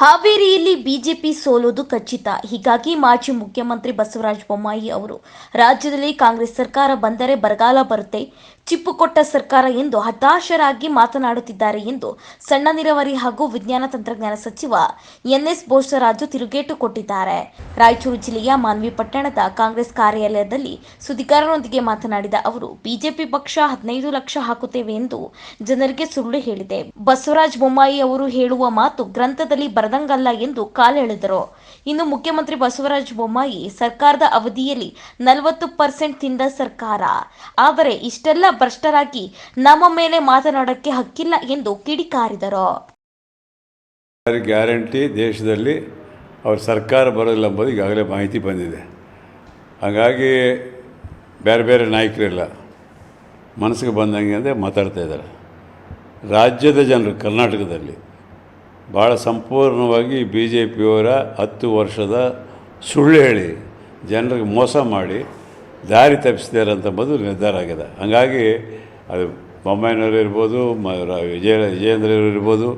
ಹಾವೇರಿಯಲ್ಲಿ ಬಿಜೆಪಿ ಸೋಲೋದು ಖಚಿತ. ಹೀಗಾಗಿ ಮಾಜಿ ಮುಖ್ಯಮಂತ್ರಿ ಬಸವರಾಜ ಬೊಮ್ಮಾಯಿ ಅವರು, ರಾಜ್ಯದಲ್ಲಿ ಕಾಂಗ್ರೆಸ್ ಸರ್ಕಾರ ಬಂದರೆ ಬರಗಾಲ ಬರುತ್ತೆ. ಚಿಪ್ಪು ಕೊಟ್ಟ ಸರ್ಕಾರ ಎಂದು ಹತಾಶರಾಗಿ ಮಾತನಾಡುತ್ತಿದ್ದಾರೆ ಎಂದು ಸಣ್ಣ ನೀರಾವರಿ ಹಾಗೂ ವಿಜ್ಞಾನ ತಂತ್ರಜ್ಞಾನ ಸಚಿವ ಎನ್ಎಸ್ ಬೋಸರಾಜು ತಿರುಗೇಟು ಕೊಟ್ಟಿದ್ದಾರೆ. ರಾಯಚೂರು ಜಿಲ್ಲೆಯ ಮಾನ್ವಿ ಪಟ್ಟಣದ ಕಾಂಗ್ರೆಸ್ ಕಾರ್ಯಾಲಯದಲ್ಲಿ ಸುದ್ದಿಗಾರರೊಂದಿಗೆ ಮಾತನಾಡಿದ ಅವರು, ಬಿಜೆಪಿ ಪಕ್ಷ ಹದಿನೈದು ಲಕ್ಷ ಹಾಕುತ್ತೇವೆ ಎಂದು ಜನರಿಗೆ ಸುಳ್ಳು ಹೇಳಿದೆ. ಬಸವರಾಜ ಬೊಮ್ಮಾಯಿ ಅವರು ಹೇಳುವ ಮಾತು ಗ್ರಂಥದಲ್ಲಿ ಬರದಂಗಲ್ಲ ಎಂದು ಕಾಲೆಳೆದರು. ಇನ್ನು ಮುಖ್ಯಮಂತ್ರಿ ಬಸವರಾಜ ಬೊಮ್ಮಾಯಿ ಸರ್ಕಾರದ ಅವಧಿಯಲ್ಲಿ ನಲವತ್ತು ಪರ್ಸೆಂಟ್ ತಿಂದ ಸರ್ಕಾರ. ಆದರೆ ಇಷ್ಟೆಲ್ಲ ಭ್ರಷ್ಟರಾಗಿ ನಮ್ಮ ಮೇಲೆ ಮಾತನಾಡಕ್ಕೆ ಹಕ್ಕಿಲ್ಲ ಎಂದು ಕಿಡಿಕಾರಿದರು. ಗ್ಯಾರಂಟಿ ದೇಶದಲ್ಲಿ ಅವ್ರ ಸರ್ಕಾರ ಬರೋದಿಲ್ಲ ಎಂಬುದು ಈಗಾಗಲೇ ಮಾಹಿತಿ ಬಂದಿದೆ. ಹಾಗಾಗಿ ಬೇರೆ ಬೇರೆ ನಾಯಕರಿಲ್ಲ. ಮನಸ್ಸಿಗೆ ಬಂದಂಗೆ ಅಂದರೆ ಮಾತಾಡ್ತಾ ಇದ್ದಾರೆ. ರಾಜ್ಯದ ಜನರು, ಕರ್ನಾಟಕದಲ್ಲಿ ಭಾಳ ಸಂಪೂರ್ಣವಾಗಿ ಬಿ ಜೆ ಪಿಯವರ ಹತ್ತು ವರ್ಷದ ಸುಳ್ಳು ಹೇಳಿ ಜನರಿಗೆ ಮೋಸ ಮಾಡಿ ದಾರಿ ತಪ್ಪಿಸಿದ್ದಾರೆ ಮೊದಲು ನಿರ್ಧಾರ ಆಗಿದೆ. ಹಾಗಾಗಿ ಅದು ಬೊಮ್ಮಾಯಿನವರು ಇರ್ಬೋದು ಮ ವಿಜಯ ವಿಜಯೇಂದ್ರ ಇರ್ಬೋದು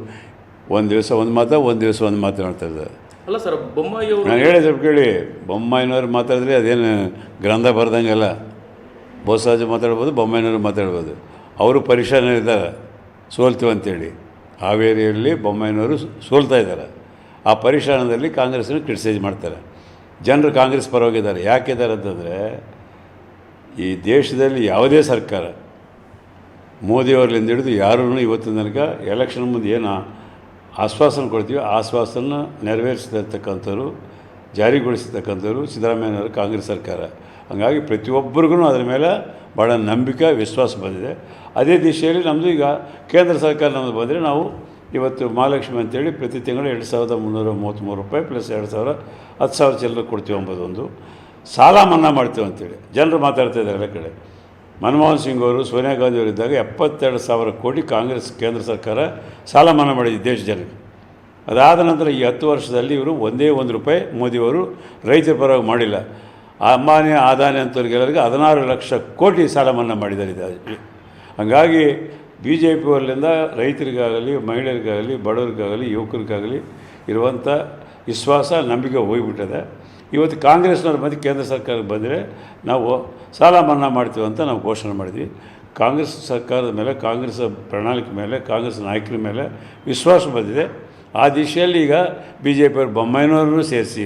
ಒಂದು ದಿವಸ ಒಂದು ಮಾತು ಒಂದು ದಿವಸ ಒಂದು ಮಾತು ಇದ್ದಾರೆ. ಅಲ್ಲ ಸರ್ ಬೊಮ್ಮಾಯಿ ನಾನು ಹೇಳಿ ಸ್ವಲ್ಪ ಕೇಳಿ ಬೊಮ್ಮಾಯಿನವ್ರು ಮಾತಾಡಿದ್ರೆ ಅದೇನು ಗ್ರಂಥ ಬರ್ದಂಗೆಲ್ಲ ಬೋಸರಾಜು ಮಾತಾಡ್ಬೋದು ಬೊಮ್ಮಾಯಿನವ್ರು ಮಾತಾಡ್ಬೋದು. ಅವರು ಪರಿಶಾನ ಇದ್ದಾರೆ ಸೋಲ್ತೀವಿ ಅಂತೇಳಿ. ಹಾವೇರಿಯಲ್ಲಿ ಬೊಮ್ಮಾಯಿನವರು ಸೋಲ್ತಾ ಇದ್ದಾರೆ. ಆ ಪರಿಶ್ರಮದಲ್ಲಿ ಕಾಂಗ್ರೆಸ್ನ ಕ್ರಿಟಿಸೈಸ್ ಮಾಡ್ತಾರೆ. ಜನರು ಕಾಂಗ್ರೆಸ್ ಪರವಾಗಿದ್ದಾರೆ. ಯಾಕಿದ್ದಾರೆ ಅಂತಂದರೆ, ಈ ದೇಶದಲ್ಲಿ ಯಾವುದೇ ಸರ್ಕಾರ ಮೋದಿಯವರಿಂದ ಹಿಡಿದು ಯಾರೂ ಇವತ್ತಿನ ತನಕ ಎಲೆಕ್ಷನ್ ಮುಂದೆ ಏನು ಆಶ್ವಾಸನೆ ಕೊಡ್ತೀವಿ, ಆಶ್ವಾಸನ ನೆರವೇರಿಸಿರ್ತಕ್ಕಂಥವ್ರು ಜಾರಿಗೊಳಿಸಿರ್ತಕ್ಕಂಥವ್ರು ಸಿದ್ದರಾಮಯ್ಯನವರು ಕಾಂಗ್ರೆಸ್ ಸರ್ಕಾರ. ಹಾಗಾಗಿ ಪ್ರತಿಯೊಬ್ಬರಿಗೂ ಅದರ ಮೇಲೆ ಭಾಳ ನಂಬಿಕೆ, ವಿಶ್ವಾಸ ಬಂದಿದೆ. ಅದೇ ದಿಶೆಯಲ್ಲಿ ನಮ್ಮದು ಈಗ ಕೇಂದ್ರ ಸರ್ಕಾರ ನಮ್ಮದು ಬಂದರೆ ನಾವು ಇವತ್ತು ಮಹಾಲಕ್ಷ್ಮಿ ಅಂತೇಳಿ ಪ್ರತಿ ತಿಂಗಳು ಎರಡು ಸಾವಿರದ ಮುನ್ನೂರ ಮೂವತ್ತ್ಮೂರು ರೂಪಾಯಿ ಪ್ಲಸ್ ಎರಡು ಸಾವಿರ ಹತ್ತು ಸಾವಿರ ಚಿಲ್ಲರೆ ಕೊಡ್ತೀವಿ ಅಂಬೋದೊಂದು. ಸಾಲ ಮನ್ನಾ ಮಾಡ್ತೀವಿ ಅಂತೇಳಿ. ಜನರು ಮಾತಾಡ್ತಾ ಇದ್ದಾರೆ ಎಲ್ಲ ಕಡೆ. ಮನಮೋಹನ್ ಸಿಂಗ್ ಅವರು, ಸೋನಿಯಾ ಗಾಂಧಿ ಅವರಿದ್ದಾಗ ಎಪ್ಪತ್ತೆರಡು ಸಾವಿರ ಕೋಟಿ ಕಾಂಗ್ರೆಸ್, ಕೇಂದ್ರ ಸರ್ಕಾರ ಸಾಲ ಮನ್ನಾ ಮಾಡಿದೆ ದೇಶ ಜನಕ್ಕೆ. ಅದಾದ ನಂತರ ಈ ಹತ್ತು ವರ್ಷದಲ್ಲಿ ಇವರು ಒಂದೇ ಒಂದು ರೂಪಾಯಿ ಮೋದಿಯವರು ರೈತರ ಪರವಾಗಿ ಮಾಡಿಲ್ಲ. ಅಂಬಾನಿ ಆದಾನಿ ಅಂತವ್ರಿಗೆಲ್ಲರಿಗೆ ಹದಿನಾರು ಲಕ್ಷ ಕೋಟಿ ಸಾಲ ಮನ್ನಾ ಮಾಡಿದ್ದಾರೆ ಇದು ಹಾಗಾಗಿ ಬಿ ಜೆ ಪಿಯವರಿಂದ ರೈತರಿಗಾಗಲಿ, ಮಹಿಳೆಯರಿಗಾಗಲಿ, ಬಡವರಿಗಾಗಲಿ, ಯುವಕರಿಗಾಗಲಿ ಇರುವಂಥ ವಿಶ್ವಾಸ ನಂಬಿಕೆ ಹೋಗಿಬಿಟ್ಟಿದೆ. ಇವತ್ತು ಕಾಂಗ್ರೆಸ್ನವ್ರ ಮತ್ತೆ ಕೇಂದ್ರ ಸರ್ಕಾರಕ್ಕೆ ಬಂದರೆ ನಾವು ಸಾಲ ಮನ್ನಾ ಮಾಡ್ತೀವಿ ಅಂತ ನಾವು ಘೋಷಣೆ ಮಾಡಿದ್ವಿ. ಕಾಂಗ್ರೆಸ್ ಸರ್ಕಾರದ ಮೇಲೆ ಕಾಂಗ್ರೆಸ್ ಪ್ರಣಾಳಿಕೆ ಮೇಲೆ, ಕಾಂಗ್ರೆಸ್ ನಾಯಕರ ಮೇಲೆ ವಿಶ್ವಾಸ ಬಂದಿದೆ. ಆ ದಿಶೆಯಲ್ಲಿ ಈಗ ಬಿ ಜೆ ಪಿಯವರು ಬೊಮ್ಮಾಯಿನವ್ರನ್ನೂ ಸೇರಿಸಿ,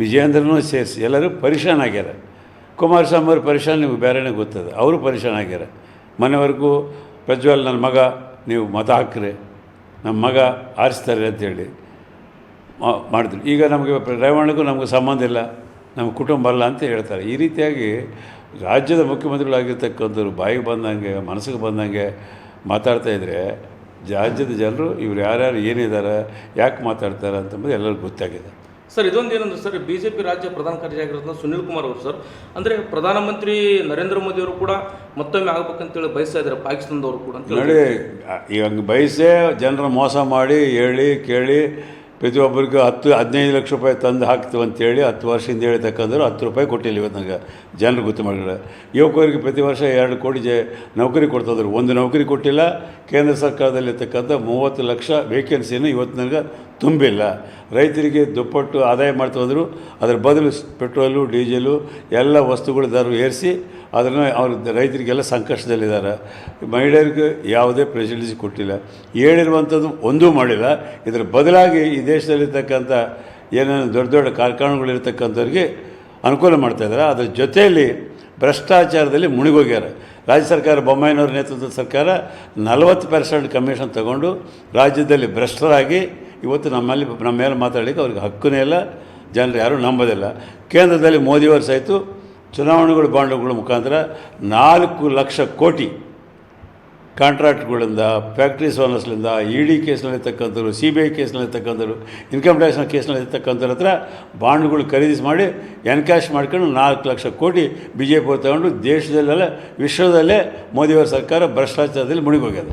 ವಿಜಯೇಂದ್ರನೂ ಸೇರಿಸಿ, ಎಲ್ಲರೂ ಪರಿಶಾನ್ ಆಗ್ಯಾರ. ಕುಮಾರಸ್ವಾಮಿ ಅವರು ಪರಿಶಾನ್ ನಿಮ್ಗೆ ಬೇರೆನೇ ಗೊತ್ತದೆ, ಅವರು ಪರಿಶಾನ್ ಆಗ್ಯಾರ. ಮನೆವರೆಗೂ ಪ್ರಜ್ವಲ್ ನನ್ನ ಮಗ, ನೀವು ಮತ ಹಾಕ್ರಿ ನಮ್ಮ ಮಗ ಆರಿಸ್ತಾರೆ ಅಂತೇಳಿ ಮಾಡಿದ್ರು. ಈಗ ನಮಗೆ ರೇವಣ್ಣಗೂ ನಮಗೆ ಸಂಬಂಧ ಇಲ್ಲ ನಮ್ಮ ಕುಟುಂಬ ಅಲ್ಲ ಅಂತ ಹೇಳ್ತಾರೆ. ಈ ರೀತಿಯಾಗಿ ರಾಜ್ಯದ ಮುಖ್ಯಮಂತ್ರಿಗಳಾಗಿರ್ತಕ್ಕಂಥವ್ರು ಬಾಯಿಗೆ ಬಂದಂಗೆ, ಮನಸ್ಸಿಗೆ ಬಂದಂಗೆ ಮಾತಾಡ್ತಾ ಇದ್ದರೆ ರಾಜ್ಯದ ಜನರು ಇವ್ರು ಯಾರ್ಯಾರು ಏನಿದ್ದಾರೆ ಯಾಕೆ ಮಾತಾಡ್ತಾರೆ ಅಂತಂಬುದು ಎಲ್ಲರಿಗೂ ಗೊತ್ತಾಗಿದೆ. ಸರ್ ಇದೊಂದು ಏನಂದ್ರೆ ಸರ್ ಬಿ ಜೆ ಪಿ ರಾಜ್ಯ ಪ್ರಧಾನ ಕಾರ್ಯದರ್ಶಿ ಸುನಿಲ್ ಕುಮಾರ್ ಅವರು ಸರ್. ಅಂದರೆ ಪ್ರಧಾನಮಂತ್ರಿ ನರೇಂದ್ರ ಮೋದಿ ಅವರು ಕೂಡ ಮತ್ತೊಮ್ಮೆ ಆಗ್ಬೇಕಂತೇಳಿ ಬಯಸ್ತಾ ಇದ್ದಾರೆ ಪಾಕಿಸ್ತಾನದವರು ಕೂಡ ನೋಡಿ ಈಗ ಬಯಸೇ ಜನರ ಮೋಸ ಮಾಡಿ ಹೇಳಿ ಕೇಳಿ ಪ್ರತಿಯೊಬ್ಬರಿಗೂ ಹತ್ತು, ಹದಿನೈದು ಲಕ್ಷ ರೂಪಾಯಿ ತಂದು ಹಾಕ್ತೀವಿ ಅಂತೇಳಿ ಹತ್ತು ವರ್ಷದಿಂದ ಹೇಳ್ತಕ್ಕಂಥವ್ರು ಹತ್ತು ರೂಪಾಯಿ ಕೊಟ್ಟಿಲ್ಲ ಇವತ್ತು ನನಗೆ. ಜನರು ಗೊತ್ತು ಮಾಡಿದ್ರೆ. ಯುವಕರಿಗೆ ಪ್ರತಿ ವರ್ಷ ಎರಡು ಕೋಟಿ ಜೆ ನೌಕರಿ ಕೊಡ್ತಿದ್ರು ಒಂದು ನೌಕರಿ ಕೊಟ್ಟಿಲ್ಲ. ಕೇಂದ್ರ ಸರ್ಕಾರದಲ್ಲಿರ್ತಕ್ಕಂಥ ಮೂವತ್ತು ಲಕ್ಷ ವೇಕೆನ್ಸಿಯನ್ನು ಇವತ್ತು ನನಗೆ ತುಂಬಿಲ್ಲ. ರೈತರಿಗೆ ದುಪ್ಪಟ್ಟು ಆದಾಯ ಮಾಡ್ತಿದ್ರು ಅದರ ಬದಲು ಪೆಟ್ರೋಲು ಡೀಸೆಲು ಎಲ್ಲ ವಸ್ತುಗಳ ದರ ಏರಿಸಿ ಅದನ್ನು ಅವ್ರ ರೈತರಿಗೆಲ್ಲ ಸಂಕಷ್ಟದಲ್ಲಿದ್ದಾರೆ. ಮಹಿಳೆಯರಿಗೆ ಯಾವುದೇ ಪ್ರೆಸಿಡೆನ್ಸಿ ಕೊಟ್ಟಿಲ್ಲ. ಹೇಳಿರುವಂಥದ್ದು ಒಂದೂ ಮಾಡಿಲ್ಲ. ಇದರ ಬದಲಾಗಿ ಈ ದೇಶದಲ್ಲಿರ್ತಕ್ಕಂಥ ಏನೇನು ದೊಡ್ಡ ದೊಡ್ಡ ಕಾರ್ಖಾನೆಗಳಿರ್ತಕ್ಕಂಥವ್ರಿಗೆ ಅನುಕೂಲ ಮಾಡ್ತಾಯಿದ್ದಾರೆ ಅದರ ಜೊತೆಯಲ್ಲಿ ಭ್ರಷ್ಟಾಚಾರದಲ್ಲಿ ಮುಳುಗೋಗ್ಯಾರ. ರಾಜ್ಯ ಸರ್ಕಾರ, ಬೊಮ್ಮಾಯಿನವ್ರ ನೇತೃತ್ವದ ಸರ್ಕಾರ ನಲವತ್ತು ಪರ್ಸೆಂಟ್ ಕಮಿಷನ್ ತಗೊಂಡು ರಾಜ್ಯದಲ್ಲಿ ಭ್ರಷ್ಟರಾಗಿ ಇವತ್ತು ನಮ್ಮಲ್ಲಿ ನಮ್ಮ ಮೇಲೆ ಮಾತಾಡಲಿಕ್ಕೆ ಅವ್ರಿಗೆ ಹಕ್ಕುನೇ ಇಲ್ಲ. ಜನರು ಯಾರೂ ನಂಬೋದಿಲ್ಲ. ಕೇಂದ್ರದಲ್ಲಿ ಮೋದಿಯವರು ಸಹಿತ ಚುನಾವಣೆಗಳು ಬಾಂಡುಗಳ ಮುಖಾಂತರ ನಾಲ್ಕು ಲಕ್ಷ ಕೋಟಿ ಕಾಂಟ್ರಾಕ್ಟ್ಗಳಿಂದ ಫ್ಯಾಕ್ಟ್ರೀಸ್ ಓನರ್ಸ್ಲಿಂದ ಇ ಡಿ ಕೇಸ್ನಲ್ಲಿರ್ತಕ್ಕಂಥವ್ರು, ಸಿ ಬಿ ಐ ಕೇಸ್ನಲ್ಲಿರ್ತಕ್ಕಂಥವ್ರು, ಇನ್ಕಮ್ ಟ್ಯಾಕ್ಸ್ನ ಕೇಸ್ನಲ್ಲಿರ್ತಕ್ಕಂಥವ್ರ ಹತ್ರ ಬಾಂಡ್ಗಳು ಖರೀದಿಸಿ ಮಾಡಿ, ಎನ್ಕ್ಯಾಶ್ ಮಾಡ್ಕೊಂಡು ನಾಲ್ಕು ಲಕ್ಷ ಕೋಟಿ ಬಿ ಜೆ ಪಿ ತಗೊಂಡು ದೇಶದಲ್ಲೆಲ್ಲ, ವಿಶ್ವದಲ್ಲೇ ಮೋದಿಯವರ ಸರ್ಕಾರ ಭ್ರಷ್ಟಾಚಾರದಲ್ಲಿ ಮುಳುಗೋಗ್ಯದ